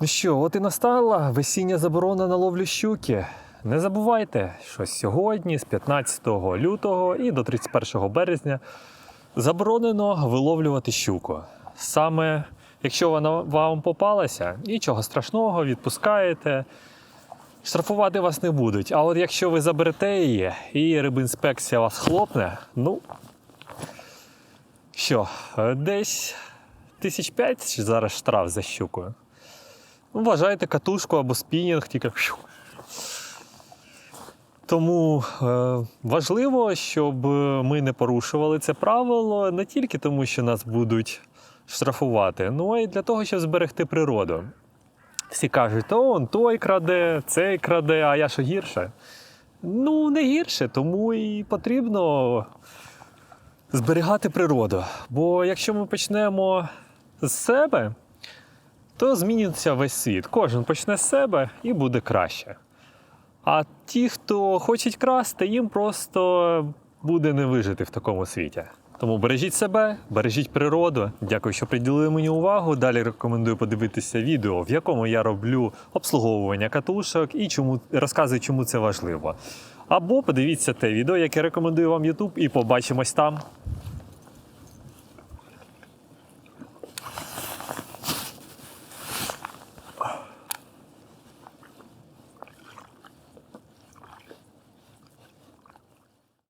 Ну що, от і настала весіння заборона на ловлю щуки. Не забувайте, що сьогодні, з 15 лютого і до 31 березня, заборонено виловлювати щуку. Саме якщо вона вам попалася, нічого страшного, відпускаєте. Штрафувати вас не будуть. А от якщо ви заберете її і рибінспекція вас хлопне, ну що, десь тисяч п'ять зараз штраф за щукою. Ну, Вважайте катушку або спінінг, тільки. Тому е, важливо, щоб ми не порушували це правило не тільки тому, що нас будуть штрафувати, ну а й для того, щоб зберегти природу. Всі кажуть, о, он той краде, цей краде, а я що гірше. Ну, не гірше, тому і потрібно зберігати природу. Бо якщо ми почнемо з себе, то зміниться весь світ. Кожен почне з себе і буде краще. А ті, хто хочуть красти, їм просто буде не вижити в такому світі. Тому бережіть себе, бережіть природу. Дякую, що приділили мені увагу. Далі рекомендую подивитися відео, в якому я роблю обслуговування катушок і чому розказую, чому це важливо. Або подивіться те відео, яке рекомендую вам YouTube, і побачимось там.